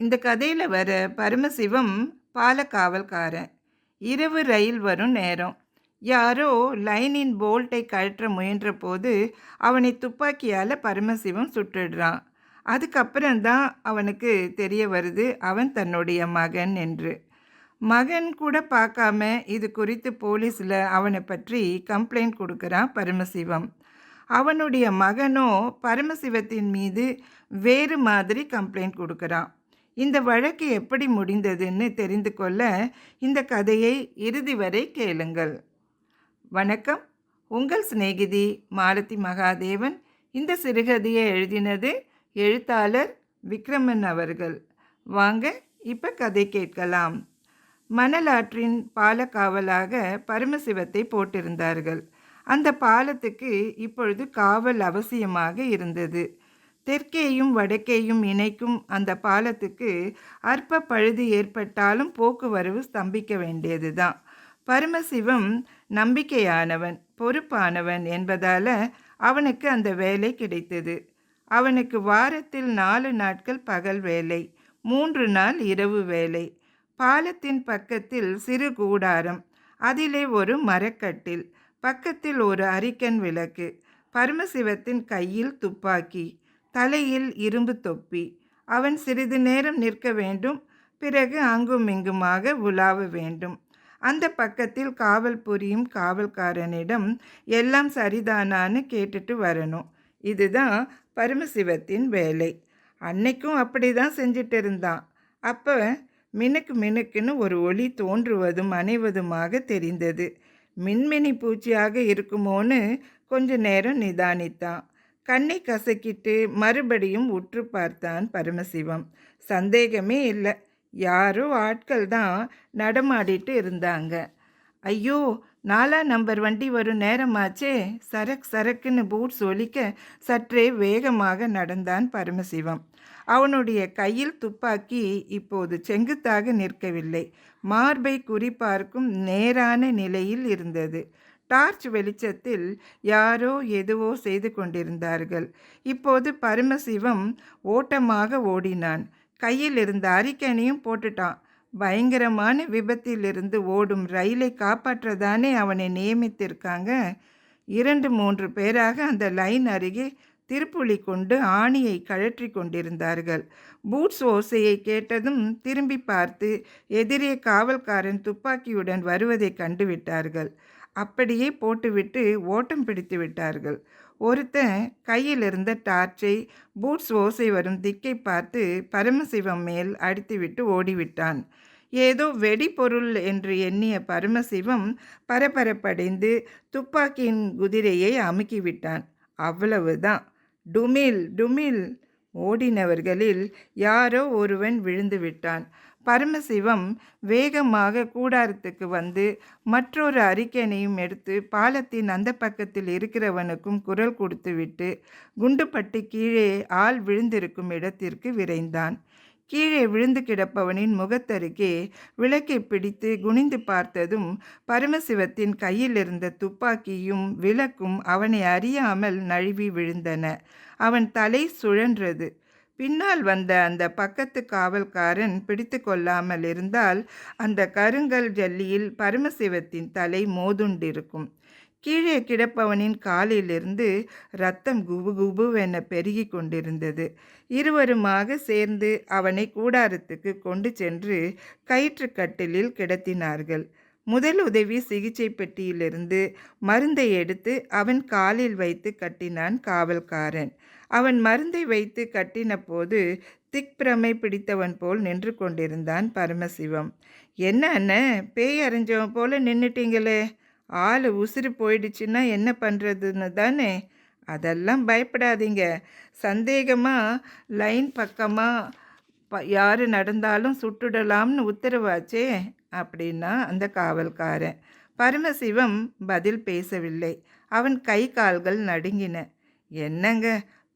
இந்த கதையில் வர பரமசிவம் பாலக்காவல்காரன். இரவு ரயில் வரும் நேரம். யாரோ லைனின் போல்ட்டை கழற்ற முயன்ற போது அவனை துப்பாக்கியால் பரமசிவம் சுட்டுடுறான். அதுக்கப்புறம்தான் அவனுக்கு தெரிய வருது அவன் தன்னுடைய மகன் என்று. மகன் கூட பார்க்காம இது குறித்து போலீஸில் அவனை பற்றி கம்ப்ளைண்ட் கொடுக்குறான் பரமசிவம். அவனுடைய மகனோ பரமசிவத்தின் மீது வேறு மாதிரி கம்ப்ளைண்ட் கொடுக்குறான். இந்த வழக்கு எப்படி முடிந்ததுன்னு தெரிந்து கொள்ள இந்த கதையை இறுதி வரை கேளுங்கள். வணக்கம். உங்கள் சிநேகிதி மாலதி மகாதேவன். இந்த சிறுகதையை எழுதினது எழுத்தாளர் விக்ரமன் அவர்கள். வாங்க இப்போ கதை கேட்கலாம். மணலாற்றின் பாலக்காவலாக பரமசிவத்தை போட்டிருந்தார்கள். அந்த பாலத்துக்கு இப்பொழுது காவல் அவசியமாக இருந்தது. தெற்கேயும் வடக்கேயும் இணைக்கும் அந்த பாலத்துக்கு அற்ப பழுது ஏற்பட்டாலும் போக்குவரவு ஸ்தம்பிக்க வேண்டியதுதான். பரமசிவம் நம்பிக்கையானவன் பொறுப்பானவன் என்பதால் அவனுக்கு அந்த வேலை கிடைத்தது. அவனுக்கு வாரத்தில் நாலு நாட்கள் பகல் வேலை மூன்று நாள் இரவு வேலை. பாலத்தின் பக்கத்தில் சிறு கூடாரம் அதிலே ஒரு மரக்கட்டில் பக்கத்தில் ஒரு அரிக்கன் விளக்கு பரமசிவத்தின் கையில் துப்பாக்கி. தலையில் இரும்பு தொப்பி. அவன் சிறிது நேரம் நிற்க வேண்டும். பிறகு அங்கும் இங்குமாக உலாவ வேண்டும். அந்த பக்கத்தில் காவல் புரியும் காவல்காரனிடம் எல்லாம் சரிதானான்னு கேட்டுட்டு வரணும். இதுதான் பரமசிவத்தின் வேலை. அன்னைக்கும் அப்படி தான் செஞ்சிட்டு இருந்தான் அப்போ மினுக்கு மினுக்குன்னு ஒரு ஒளி தோன்றுவதும் அணைவதுமாக தெரிந்தது. மின்மினி பூச்சியாக இருக்குமோன்னு கொஞ்ச நேரம் நிதானித்தான். கண்ணை கசக்கிட்டு மறுபடியும் உற்று பார்த்தான் பரமசிவம். சந்தேகமே இல்லை. யாரோ ஆட்கள் தான் நடமாடிட்டு இருந்தாங்க. ஐயோ நாலா நம்பர் வண்டி வரும் நேரமாச்சே. சரக் சரக்குன்னு பூட்ஸ் ஒலிக்க சற்றே வேகமாக நடந்தான் பரமசிவம். அவனுடைய கையில் துப்பாக்கி இப்போது செங்குத்தாக நிற்கவில்லை. மார்பை குறிப்பார்க்கும் நேரான நிலையில் இருந்தது. டார்ச் வெளிச்சத்தில் யாரோ எதுவோ செய்து கொண்டிருந்தார்கள். இப்போது பரமசிவம் ஓட்டமாக ஓடினான். கையில் இருந்த அரிக்கனையும் போட்டுட்டான். பயங்கரமான விபத்திலிருந்து ஓடும் ரயிலை காப்பாற்றதானே அவனை நியமித்திருக்காங்க? இரண்டு மூன்று பேராக அந்த லைன் அருகே திருப்புளி கொண்டு ஆணியை கழற்றி கொண்டிருந்தார்கள். பூட்ஸ் ஓசையை கேட்டதும் திரும்பி பார்த்து எதிரே காவல்காரன் துப்பாக்கியுடன் வருவதை கண்டுவிட்டார்கள். அப்படியே போட்டுவிட்டு ஓட்டம் பிடித்து விட்டார்கள். ஒருத்தன் கையில் இருந்த டார்ச்சை பூட்ஸ் ஓசை வரும் திக்கை பார்த்து பரமசிவம் மேல் அடித்துவிட்டு ஓடிவிட்டான். ஏதோ வெடிபொருள் என்று எண்ணிய பரமசிவம் பரபரப்படைந்து துப்பாக்கியின் குதிரையை அமுக்கிவிட்டான். அவ்வளவுதான். டுமில் டுமில். ஓடினவர்களில் யாரோ ஒருவன் விழுந்து விட்டான் பரமசிவம் வேகமாக கூடாரத்துக்கு வந்து மற்றொரு அறிக்கையனையும் எடுத்து பாலத்தின் அந்த பக்கத்தில் இருக்கிறவனுக்கும் குரல் கொடுத்துவிட்டு குண்டுப்பட்டு கீழே ஆள் விழுந்திருக்கும் இடத்திற்கு விரைந்தான். கீழே விழுந்து கிடப்பவனின் முகத்தருகே விளக்கை பிடித்து குனிந்து பார்த்ததும் பரமசிவத்தின் கையில் இருந்த துப்பாக்கியும் விளக்கும் அவனை அறியாமல் நழுவி விழுந்தன. அவன் தலை சுழன்றது. பின்னால் வந்த அந்த பக்கத்து காவல்காரன் பிடித்து கொள்ளாமல் இருந்தால் அந்த கருங்கல் ஜல்லியில் பரமசிவத்தின் தலை மோதுண்டிருக்கும். கீழே கிடப்பவனின் காலிலிருந்து ரத்தம் குபு குபுவென பெருகி கொண்டிருந்தது. இருவருமாக சேர்ந்து அவனை கூடாரத்துக்கு கொண்டு சென்று கயிற்றுக்கட்டிலில் கிடத்தினார்கள். முதல் உதவி சிகிச்சை பெட்டியிலிருந்து மருந்தை எடுத்து அவன் காலில் வைத்து கட்டினான் காவல்காரன். அவன் மருந்தை வைத்து கட்டின போது திக்பிரமை பிடித்தவன் போல் நின்று கொண்டிருந்தான் பரமசிவம். என்ன அண்ணன் பேய் அறிஞ்சவன் போல நின்றுட்டீங்களே ஆள் உசுறு போயிடுச்சுன்னா என்ன பண்ணுறதுன்னு தானே? அதெல்லாம் பயப்படாதீங்க. சந்தேகமாக லைன் பக்கமாக யார் நடந்தாலும் சுட்டுடலாம்னு உத்தரவாச்சே. அப்படின்னா அந்த காவல்காரன். பரமசிவம் பதில் பேசவில்லை. அவன் கை கால்கள் நடுங்கின. என்னங்க?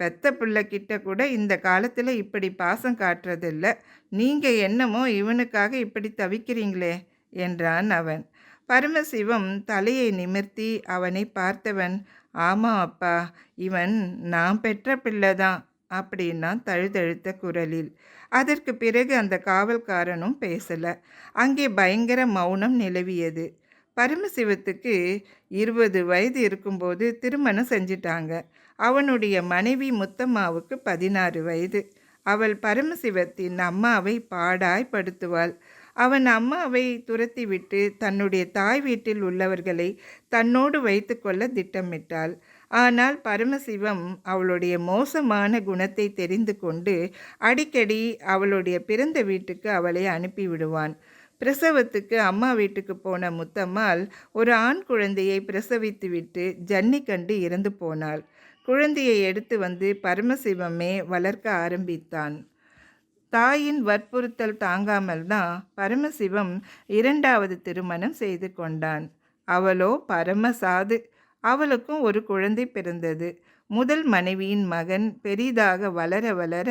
பெத்த பிள்ளைக்கிட்ட கூட இந்த காலத்தில் இப்படி பாசம் காட்டுறதில்ல. நீங்கள் என்னமோ இவனுக்காக இப்படி தவிக்கிறீங்களே என்றான் அவன். பரமசிவம் தலையை நிமிர்த்தி அவனை பார்த்தவன் ஆமாம் அப்பா இவன் நான் பெற்ற பிள்ளைதான் அப்படின்னா தழுதழுத்த குரலில். அதற்கு பிறகு அந்த காவல்காரனும் பேசலை. அங்கே பயங்கர மௌனம் நிலவியது. பரமசிவத்துக்கு இருபது வயது இருக்கும்போது திருமணம் செஞ்சிட்டாங்க. அவனுடைய மனைவி முத்தம்மாவுக்கு பதினாறு வயது. அவள் பரமசிவத்தின் அம்மாவை பாடாய் படுத்துவாள் அவன் அம்மாவை துரத்திவிட்டு தன்னுடைய தாய் வீட்டில் உள்ளவர்களை தன்னோடு வைத்துக்கொள்ள திட்டமிட்டாள். ஆனால் பரமசிவம் அவளுடைய மோசமான குணத்தை தெரிந்து கொண்டு அடிக்கடி அவளுடைய பிறந்த வீட்டுக்கு அவளை அனுப்பிவிடுவான். பிரசவத்துக்கு அம்மா வீட்டுக்கு போன முத்தம்மாள் ஒரு ஆண் குழந்தையை பிரசவித்துவிட்டு ஜன்னி கண்டு இறந்து போனாள். குழந்தையை எடுத்து வந்து பரமசிவமே வளர்க்க ஆரம்பித்தான். தாயின் வற்புறுத்தல் தாங்காமல் தான் பரமசிவம் இரண்டாவது திருமணம் செய்து கொண்டான். அவளோ பரமசாது அவளுக்கும் ஒரு குழந்தை பிறந்தது. முதல் மனைவியின் மகன் பெரிதாக வளர வளர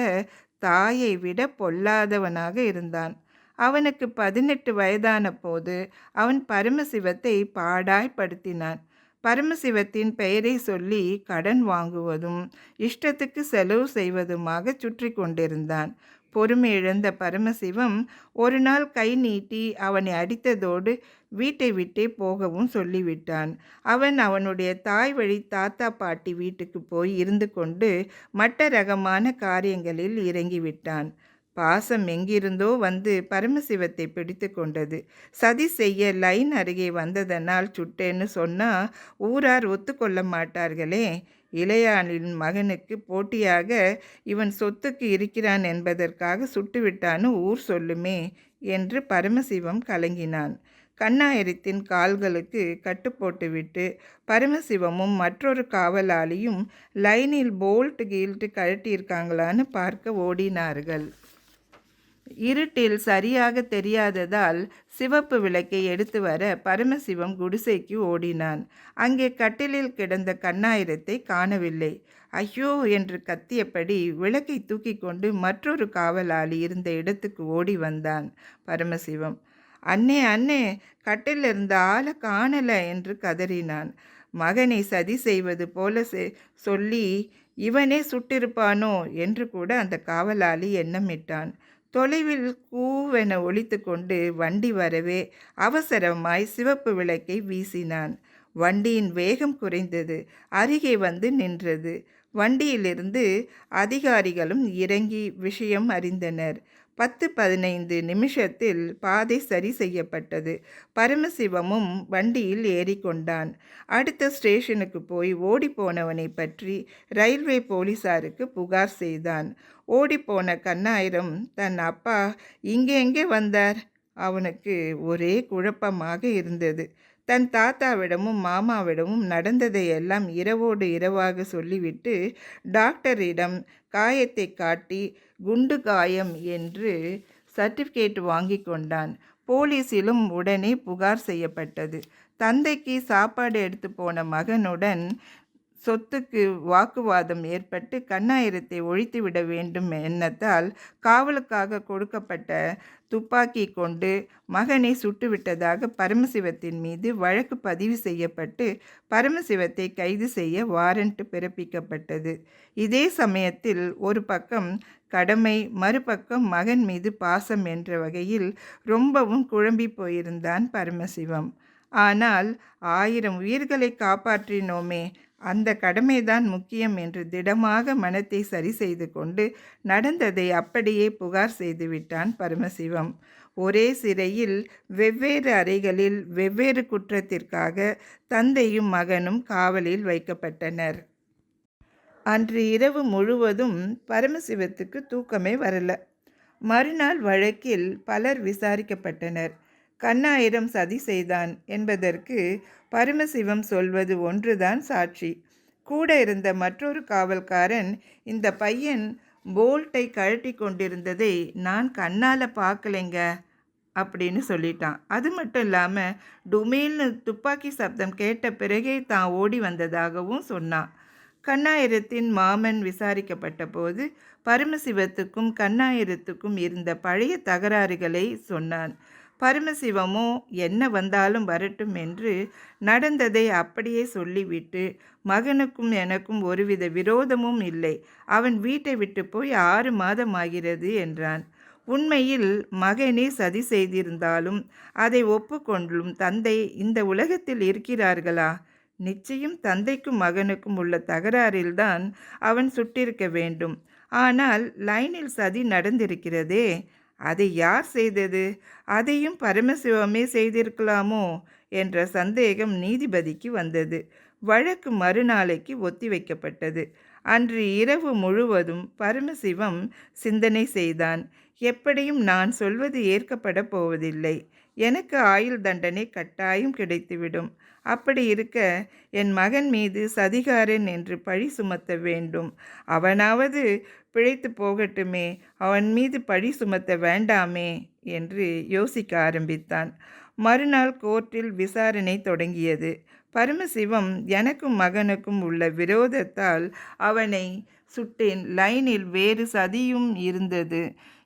தாயை விட பொல்லாதவனாக இருந்தான். அவனுக்கு பதினெட்டு வயதான போது அவன் பரமசிவத்தை பாடாய்படுத்தினான் பரமசிவத்தின் பெயரை சொல்லி கடன் வாங்குவதும் இஷ்டத்துக்கு செலவு செய்வதுமாக சுற்றி கொண்டிருந்தான். பொறுமை இழந்த பரமசிவம் ஒரு நாள் கை நீட்டி அவனை அடித்ததோடு வீட்டை விட்டே போகவும் சொல்லிவிட்டான். அவன் அவனுடைய தாய் வழி தாத்தா பாட்டி வீட்டுக்கு போய் இருந்து கொண்டு மட்ட ரகமான காரியங்களில் இறங்கிவிட்டான். பாசம் எங்கிருந்தோ வந்து பரமசிவத்தை பிடித்து கொண்டது. சதி செய்ய லைன் அருகே வந்ததனால் சுட்டேன்னு சொன்னால் ஊரார் ஒத்துக்கொள்ள மாட்டார்களே. இளையானின் மகனுக்கு போட்டியாக இவன் சொத்துக்கு இருக்கிறான் என்பதற்காக சுட்டுவிட்டான்னு ஊர் சொல்லுமே என்று பரமசிவம் கலங்கினான். கண்ணாயிரத்தின் கால்களுக்கு கட்டு போட்டுவிட்டு பரமசிவமும் மற்றொரு காவலாளியும் லைனில் போல்ட் கீல்ட்டு கழட்டியிருக்காங்களான்னு பார்க்க ஓடினார்கள். இருட்டில் சரியாக தெரியாததால் சிவப்பு விளக்கை எடுத்து வர பரமசிவம் குடிசைக்கு ஓடினான். அங்கே கட்டிலில் கிடந்த கண்ணாயிரத்தை காணவில்லை. ஐயோ என்று கத்தியபடி விளக்கை தூக்கி கொண்டு மற்றொரு காவலாளி இருந்த இடத்துக்கு ஓடி வந்தான் பரமசிவம். அண்ணே அண்ணே கட்டில் இருந்த ஆளை காணல என்று கதறினான். மகனை சதி செய்வது போல சொல்லி இவனே சுட்டிருப்பானோ? என்று கூட அந்த காவலாளி எண்ணமிட்டான். தொலைவில் கூவென ஒழித்து கொண்டு வண்டி வரவே அவசரமாய் சிவப்பு விளக்கை வீசினான். வண்டியின் வேகம் குறைந்தது. அருகே வந்து நின்றது. வண்டியிலிருந்து அதிகாரிகளும் இறங்கி விஷயம் அறிந்தனர். பத்து பதினைந்து நிமிஷத்தில் பாதை சரி செய்யப்பட்டது. பரமசிவமும் வண்டியில் ஏறிக்கொண்டான். அடுத்த ஸ்டேஷனுக்கு போய் ஓடிப்போனவனை பற்றி ரயில்வே போலீசாருக்கு புகார் செய்தான். ஓடிப்போன கண்ணாயிரம் தன் அப்பா இங்கே எங்கே வந்தார்? அவனுக்கு ஒரே குழப்பமாக இருந்தது. தன் தாத்தாவிடமும் மாமாவிடமும் நடந்ததை எல்லாம் இரவோடு இரவாக சொல்லிவிட்டு டாக்டரிடம் காயத்தை காட்டி குண்டு காயம் என்று சர்டிஃபிகேட் வாங்கி கொண்டான். போலீஸிலும் உடனே புகார் செய்யப்பட்டது. தந்தைக்கு சாப்பாடு எடுத்து போன மகனுடன் சொத்துக்கு வாக்குவாதம் ஏற்பட்டு கண்ணாயிரத்தை ஒழித்துவிட வேண்டும் எண்ணத்தால் காவலுக்காக கொடுக்கப்பட்ட துப்பாக்கி கொண்டு மகனை சுட்டுவிட்டதாக பரமசிவத்தின் மீது வழக்கு பதிவு செய்யப்பட்டு பரமசிவத்தை கைது செய்ய வாரண்ட் பிறப்பிக்கப்பட்டது. இதே சமயத்தில் ஒரு பக்கம் கடமை மறுபக்கம் மகன் மீது பாசம் என்ற வகையில் ரொம்பவும் குழம்பி போயிருந்தான் பரமசிவம். ஆனால் ஆயிரம் உயிர்களை காப்பாற்றினோமே அந்த கடமைதான் முக்கியம் என்று திடமாக மனத்தை சரி செய்து கொண்டு நடந்ததை அப்படியே புகார் செய்துவிட்டான் பரமசிவம். ஒரே சிறையில் வெவ்வேறு அறைகளில் வெவ்வேறு குற்றத்திற்காக தந்தையும் மகனும் காவலில் வைக்கப்பட்டனர். அன்று இரவு முழுவதும் பரமசிவத்துக்கு தூக்கமே வரல. மறுநாள் வழக்கில் பலர் விசாரிக்கப்பட்டனர். கண்ணாயிரம் சதி செய்தான் என்பதற்கு பரமசிவம் சொல்வது ஒன்றுதான் சாட்சி. கூட இருந்த மற்றொரு காவல்காரன் இந்த பையன் போல்ட்டை கழட்டி கொண்டிருந்ததை நான் கண்ணால் பார்க்கலைங்க அப்படின்னு சொல்லிட்டான். அது மட்டும் இல்லாமல் டுமேல்னு துப்பாக்கி சப்தம் கேட்ட பிறகே தான் ஓடி வந்ததாகவும் சொன்னான். கண்ணாயிரத்தின் மாமன் விசாரிக்கப்பட்ட போது பரமசிவத்துக்கும் கண்ணாயிரத்துக்கும் இருந்த பழைய தகராறுகளை சொன்னான். பரமசிவமோ என்ன வந்தாலும் வரட்டும் என்று நடந்ததை அப்படியே சொல்லிவிட்டு மகனுக்கும் எனக்கும் ஒருவித விரோதமும் இல்லை. அவன் வீட்டை விட்டு போய் ஆறு மாதம் ஆகிறது என்றான். உண்மையில் மகனே சதி செய்திருந்தாலும் அதை ஒப்புக்கொண்டும் தந்தை இந்த உலகத்தில் இருக்கிறார்களா? நிச்சயம் தந்தைக்கும் மகனுக்கும் உள்ள தகராறில்தான் அவன் சுட்டிருக்க வேண்டும். ஆனால் லைனில் சதி நடந்திருக்கிறதே? அதை யார் செய்தது? அதையும் பரமசிவமே செய்திருக்கலாமோ? என்ற சந்தேகம் நீதிபதிக்கு வந்தது. வழக்கு மறுநாளைக்கு ஒத்திவைக்கப்பட்டது. அன்று இரவு முழுவதும் பரமசிவம் சிந்தனை செய்தான். எப்படியும் நான் சொல்வது ஏற்கப்பட போவதில்லை. எனக்கு ஆயுள் தண்டனை கட்டாயம் கிடைத்துவிடும். அப்படி இருக்க என் மகன் மீது சதிகாரன் என்று பழி சுமத்த வேண்டும். அவனாவது பிழைத்து போகட்டுமே அவன் மீது பழி சுமத்த வேண்டாமே என்று யோசிக்க ஆரம்பித்தான். மறுநாள் கோர்ட்டில் விசாரணை தொடங்கியது. பரமசிவம் எனக்கும் மகனுக்கும் உள்ள விரோதத்தால் அவனை சுட்டேன். லைனில் வேறு சதியும் இருந்தது.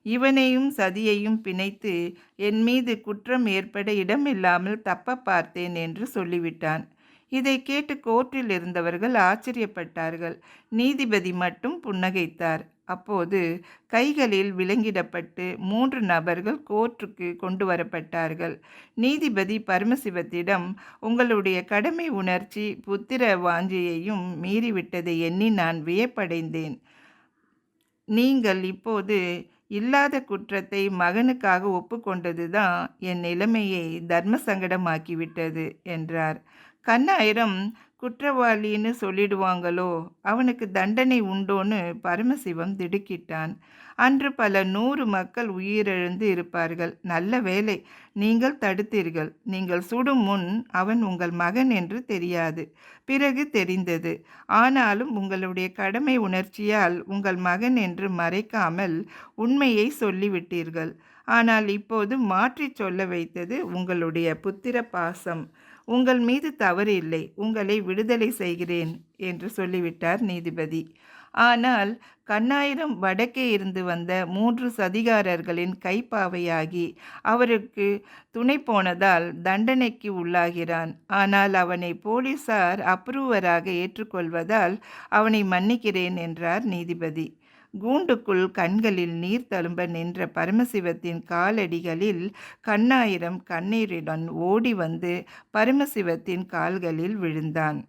இவனையும் சதியையும் பிணைத்து என் மீது குற்றம் ஏற்பட இடமில்லாமல் தப்ப பார்த்தேன் என்று சொல்லிவிட்டான். இதை கேட்டு கோர்ட்டில் இருந்தவர்கள் ஆச்சரியப்பட்டார்கள். நீதிபதி மட்டும் புன்னகைத்தார். அப்போது கைகளில் விலங்கிடப்பட்டு மூன்று நபர்கள் கோர்ட்டுக்கு கொண்டு வரப்பட்டார்கள். நீதிபதி பரமசிவத்திடம் உங்களுடைய கடமை உணர்ச்சி புத்திர வாஞ்சியையும் மீறிவிட்டதை எண்ணி நான் வியப்படைந்தேன். நீங்கள் இப்போது இல்லாத குற்றத்தை மகனுக்காக ஒப்புக்கொண்டது தான் என் நிலைமையை தர்ம சங்கடமாக்கிவிட்டது என்றார். கண்ணாயிரம் குற்றவாளின்னு சொல்லிடுவாங்களோ அவனுக்கு தண்டனை உண்டோன்னு பரமசிவம் திடுக்கிட்டான். அன்று பல நூறு மக்கள் உயிரிழந்து இருப்பார்கள். நல்ல வேலை நீங்கள் தடுத்தீர்கள். நீங்கள் சுடும் முன் அவன் உங்கள் மகன் என்று தெரியாது. பிறகு தெரிந்தது. ஆனாலும் உங்களுடைய கடமை உணர்ச்சியால் உங்கள் மகன் என்று மறைக்காமல் உண்மையை சொல்லிவிட்டீர்கள். ஆனால் இப்போது மாற்றி சொல்ல வைத்தது உங்களுடைய புத்திர பாசம் உங்கள் மீது தவறு இல்லை உங்களை விடுதலை செய்கிறேன் என்று சொல்லிவிட்டார் நீதிபதி. ஆனால் கண்ணாயிரம் வடக்கே இருந்து வந்த மூன்று சதிகாரர்களின் கைப்பாவையாகி அவருக்கு துணை போனதால் தண்டனைக்கு உள்ளாகிறான். ஆனால் அவனை போலீசார் அப்ரூவராக ஏற்றுக்கொள்வதால் அவனை மன்னிக்கிறேன் என்றார் நீதிபதி. கூண்டுக்குள் கண்களில் நீர் தழும்ப நின்ற பரமசிவத்தின் காலடிகளில் கண்ணாயிரம் கண்ணீருடன் ஓடி வந்து பரமசிவத்தின் கால்களில் விழுந்தான்.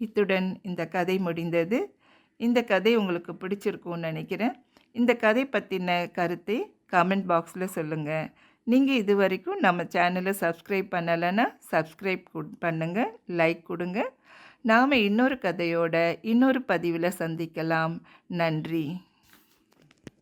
இத்துடன் இந்த கதை முடிந்தது. இந்த கதை உங்களுக்கு பிடிச்சிருக்கும்னு நினைக்கிறேன். இந்த கதை பற்றின கருத்தை கமெண்ட் பாக்ஸில் சொல்லுங்கள் நீங்கள் இது வரைக்கும் நம்ம சேனலை சப்ஸ்கிரைப் பண்ணலைன்னா சப்ஸ்கிரைப் பண்ணுங்கள் லைக் கொடுங்க. நாம் இன்னொரு கதையோட இன்னொரு பதிவில் சந்திக்கலாம். நன்றி.